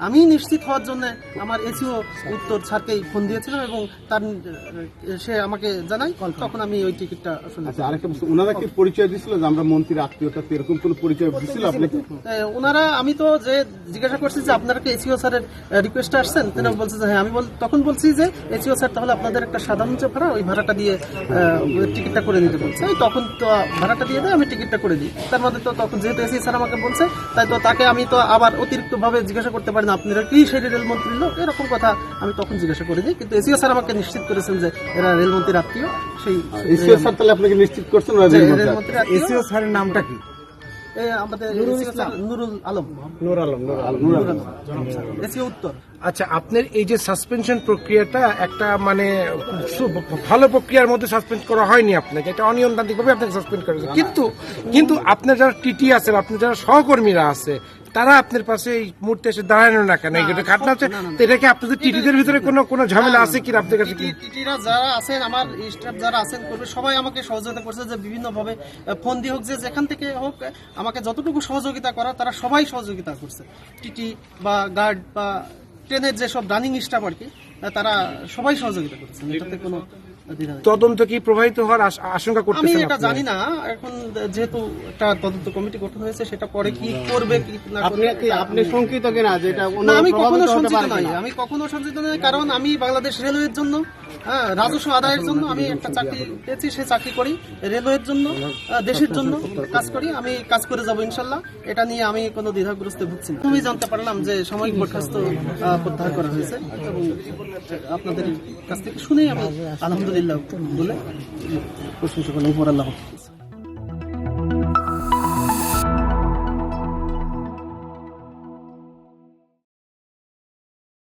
আমি নিশ্চিত হওয়ার জন্য আমার এসিও উত্তর স্যারকেই ফোন দিয়েছিলাম এবং তার সে আমাকে জানাই তখন আমি ওই টিকিটটা আচ্ছা আরেকটা ওনারা কি পরিচয় দিছিল যে আমরা মন্ত্রীর আত্মীয়তা তো এরকম কোন পরিচয় দিছিল আপনাকে? ওনারা আমি তো যে জিজ্ঞাসা করছি যে আপনারা কি এসিও স্যারের রিকোয়েস্ট আসছেন? তিনি বলছে যে হ্যাঁ আমি বল- তখন বলছি যে এসিও স্যার তাহলে আপনাদের একটা সাধারণ যে ভাড়া ওই ভাড়াটা দিয়ে আহ, টিকিটটা করে নিতে বলছে। এই তখন তো ভাড়াটা দিয়ে দেয় আমি টিকিটটা করে দিই। তার মধ্যে তো তখন যেহেতু এসি স্যার আমাকে বলছে তাই তো তাকে আমি তো আবার অতিরিক্ত ভাবে জিজ্ঞাসা করতে পারি না আপনারা। কি সেই রেলমন্ত্রীর লোক? এরকম কথা আমি তখন জিজ্ঞাসা করে দিই। কিন্তু এসিও স্যার আমাকে নিশ্চিত করেছেন যে এরা রেলমন্ত্রীর আত্মীয়। সেই এসিও স্যার তাহলে আপনাকে নিশ্চিত করছেন রেলমন্ত্রী এসিও স্যারের নামটা কি? এ আমাদের নুরুল নুরুল আলম। নূর আলম নূর আলম। নূর আলম। এসিও উত্তর। আচ্ছা আপনার এই যে সাসপেনশন প্রক্রিয়াটা একটা মানে ভালো প্রক্রিয়ার মধ্যে সাসপেন্ড করা হয়নি আপনাকে। এটা অনিয়মতান্ত্রিক ভাবে আপনাকে সাসপেন্ড করেছে কিন্তু কিন্তু আপনার যারা টিটি আছে আপনার যারা সহকর্মীরা আছে তারা আপনার পাশে এই মুহূর্তে এসে দাঁড়ানো না কেন? এটা ঘটনা তো এটা কি আপনাদের টিটিদের ভিতরে কোনো কোনো ঝামেলা আছে কি আপনাদের কাছে? কি টিটিরা যারা আছেন আমার স্টাফ যারা আছেন করবে সবাই আমাকে সহযোগিতা করছে যে বিভিন্ন ভাবে ফোন দিয়ে হোক যে যেখান থেকে হোক আমাকে যতটুকু সহযোগিতা করা তারা সবাই সহযোগিতা করছে। টিটি বা গার্ড বা ট্রেনের যেসব রানিং স্টাফ আর কি তারা সবাই সহযোগিতা করছে। এটাতে কোনো। তদন্ত কি প্রবাহিত হওয়ার আশ- আশঙ্কা আমি এটা জানি না। এখন যেহেতু একটা তদন্ত কমিটি গঠন হয়েছে সেটা পরে কি করবে কি না আপনি করবে কি আপনি শঙ্কিত কিনা যে এটা না আমি কখনো প্রভাবিত সঞ্চিত নই আমি কখনো সঞ্চিত নই কারণ আমি বাংলাদেশ রেলওয়ের জন্য হ্যাঁ রাজস্ব আদায়ের জন্য আমি একটা চাকরি পেয়েছি সেই চাকরি করি। রেলওয়ের জন্য দেশের জন্য কাজ করি আমি কাজ করে যাব ইনশাল্লাহ। এটা নিয়ে আমি কোনো দ্বিধাগ্রস্ত ভুগছি না। তুমি জানতে পারলাম যে সাময়িক বরখাস্ত আহ, প্রত্যাহার করা হয়েছে এবং আপনাদের কাছ থেকে শুনেই আমি আলহামদুলিল্লাহ বলে প্রশংসা করলাম আল্লাহ।